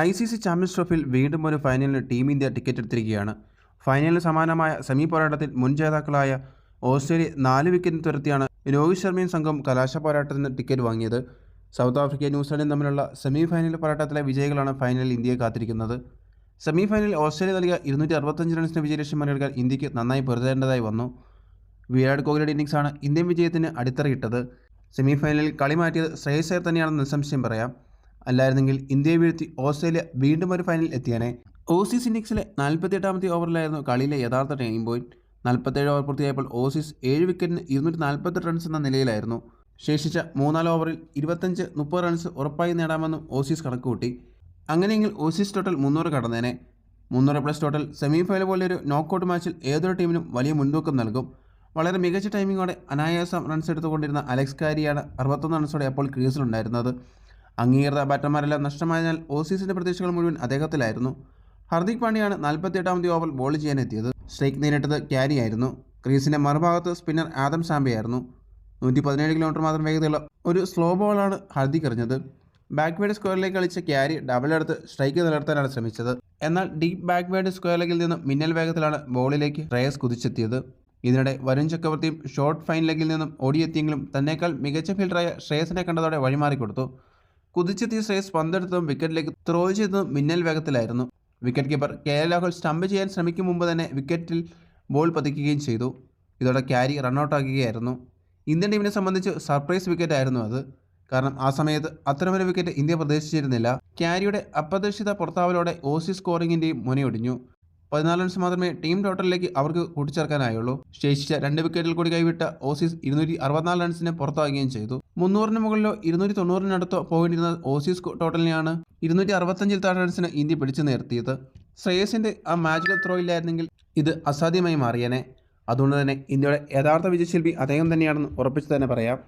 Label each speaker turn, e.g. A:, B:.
A: I C C champions ട്രോഫിയിൽ വീണ്ടും ഒരു ഫൈനലിന് ടീം ഇന്ത്യ ടിക്കറ്റ് എടുത്തിരിക്കുകയാണ്. ഫൈനലിന് സമാനമായ സെമി പോരാട്ടത്തിൽ മുൻ ജേതാക്കളായ ഓസ്ട്രേലിയ നാല് വിക്കറ്റിന് തുരത്തിയാണ് രോഹിത് ശർമ്മയും സംഘം കലാശ പോരാട്ടത്തിന് ടിക്കറ്റ് വാങ്ങിയത്. സൗത്ത് ആഫ്രിക്ക ന്യൂസിലൻഡും തമ്മിലുള്ള സെമി ഫൈനൽ പോരാട്ടത്തിലെ വിജയികളാണ് ഫൈനലിൽ ഇന്ത്യയെ കാത്തിരിക്കുന്നത്. സെമി ഫൈനലിൽ ഓസ്ട്രേലിയ നൽകിയ ഇരുന്നൂറ്റി അറുപത്തഞ്ച് റൺസിന് വിജയലക്ഷ്യം മറികടക്കാൻ ഇന്ത്യയ്ക്ക് നന്നായി പൊരുതേണ്ടതായി വന്നു. വിരാട് കോഹ്ലിയുടെ ഇന്നിങ്സാണ് ഇന്ത്യൻ വിജയത്തിന് അടിത്തറയിട്ടത്. സെമി ഫൈനലിൽ കളി മാറ്റിയത് ശ്രേയസ് തന്നെയാണെന്ന് നിസ്സംശയം പറയാം. അല്ലായിരുന്നെങ്കിൽ ഇന്ത്യയെ വീഴ്ത്തി ഓസ്ട്രേലിയ വീണ്ടും ഒരു ഫൈനലിൽ എത്തിയാനെ. ഓസീസ് ഇന്നിങ്സിലെ നാൽപ്പത്തിയെട്ടാമത്തെ ഓവറിലായിരുന്നു കളിയിലെ യഥാർത്ഥ ടേണിംഗ് പോയിന്റ്. നാൽപ്പത്തേഴ് ഓവർ പൂർത്തിയായപ്പോൾ ഓസീസ് ഏഴ് വിക്കറ്റിന് ഇരുന്നൂറ്റി നാൽപ്പത്തെട്ട് റൺസ് എന്ന നിലയിലായിരുന്നു. ശേഷിച്ച മൂന്നാൽ ഓവറിൽ ഇരുപത്തഞ്ച് മുപ്പത് റൺസ് ഉറപ്പായി നേടാമെന്നും ഓസീസ് കണക്കുകൂട്ടി. അങ്ങനെയെങ്കിൽ ഓസീസ് ടോട്ടൽ മുന്നൂറ് കടന്നേനെ. മുന്നൂറ് പ്ലസ് ടോട്ടൽ സെമി ഫൈനൽ പോലെ ഒരു നോക്കൗട്ട് മാച്ചിൽ ഏതൊരു ടീമിനും വലിയ മുൻതൂക്കം നൽകും. വളരെ മികച്ച ടൈമിങ്ങോടെ അനായാസം റൺസ് എടുത്തുകൊണ്ടിരുന്ന അലക്സ് കാരിയാണ് അറുപത്തൊന്ന് റൺസോടെ അപ്പോൾ ക്രീസിലുണ്ടായിരുന്നത് അംഗീകൃത ബാറ്റർമാരെല്ലാം നഷ്ടമായതിനാൽ ഓസീസിന്റെ പ്രതീക്ഷകൾ മുഴുവൻ അദ്ദേഹത്തിലായിരുന്നു. ഹർദിക് പാണ്ഡ്യയാണ് നാൽപ്പത്തിയെട്ടാമത്തെ ഓവർ ബോൾ ചെയ്യാനെത്തിയത്. സ്ട്രൈക്ക് നേരിട്ടത് ക്യാരിയായിരുന്നു ക്രീസിന്റെ മറുഭാഗത്ത് സ്പിന്നർ ആദം സാംബിയായിരുന്നു. നൂറ്റി പതിനേഴ് കിലോമീറ്റർ മാത്രം വേഗതയുള്ള ഒരു സ്ലോ ബോളാണ് ഹർദിക് എറിഞ്ഞത്. ബാക്ക്വേഡ് സ്ക്വയറിലേക്ക് കളിച്ച ക്യാരി ഡബിൾ എടുത്ത് സ്ട്രൈക്ക് നിലനിർത്താനാണ് ശ്രമിച്ചത്. എന്നാൽ ഡീപ് ബാക്ക്വേഡ് സ്ക്വയർ ലെഗിൽ നിന്ന് മിന്നൽ വേഗത്തിലാണ് ബോളിലേക്ക് ശ്രേയസ് കുതിച്ചെത്തിയത്. ഇതിനിടെ വരുൺ ചക്രവർത്തിയും ഷോർട്ട് ഫൈൻ ലെഗിൽ നിന്നും ഓടിയെത്തിയെങ്കിലും തന്നേക്കാൾ മികച്ച ഫീൽഡറായ ശ്രേയസിനെ കണ്ടതോടെ വഴിമാറിക്കൊടുത്തു. കുതിച്ചെത്തിയ ശ്രേയസ് പന്തെടുത്തതും വിക്കറ്റിലേക്ക് ത്രോ ചെയ്തതും മിന്നൽ വേഗത്തിലായിരുന്നു. Wicket keeper K L Rahul stump ചെയ്യാൻ ശ്രമിക്കും മുമ്പ് തന്നെ വിക്കറ്റിൽ ബോൾ പതിക്കുകയും ചെയ്തു. ഇതോടെ ക്യാരി റണ്ണൌട്ടാക്കുകയായിരുന്നു ഇന്ത്യൻ ടീമിനെ സംബന്ധിച്ച് സർപ്രൈസ് വിക്കറ്റ് ആയിരുന്നു അത്. കാരണം ആ സമയത്ത് അത്തരമൊരു വിക്കറ്റ് ഇന്ത്യ പ്രതീക്ഷിച്ചിരുന്നില്ല. ക്യാരിയുടെ അപ്രതീക്ഷിത പുറത്താവലോടെ ഓസി സ്കോറിംഗിന്റെയും മുനയൊടിഞ്ഞു. പതിനാല് റൺസ് മാത്രമേ ടീം ടോട്ടലിലേക്ക് അവർക്ക് കൂട്ടിച്ചേർക്കാനായുള്ളൂ. ശേഷിച്ച രണ്ട് വിക്കറ്റിൽ കൂടി കൈവിട്ട ഓസീസ് ഇരുന്നൂറ്റി അറുപത്തിനാല് റൺസിന് പുറത്താവുകയും ചെയ്തു. മുന്നൂറിന് മുകളിലോ ഇരുന്നൂറ്റി തൊണ്ണൂറിനടുത്തോ പോയിരുന്ന ഓസീസ് ടോട്ടലിനെയാണ് ഇരുന്നൂറ്റി അറുപത്തഞ്ചിൽ താഴെ റൺസിന് ഇന്ത്യ പിടിച്ചു നിർത്തിയത്. ശ്രേയസിന്റെ ആ മാജിക്കൽ ത്രോ ഇല്ലായിരുന്നെങ്കിൽ ഇത് അസാധ്യമായി മാറിയേനെ. അതുകൊണ്ട് തന്നെ ഇന്ത്യയുടെ യഥാർത്ഥ വിജയശില്പി അദ്ദേഹം തന്നെയാണെന്ന് ഉറപ്പിച്ചു തന്നെ പറയാം.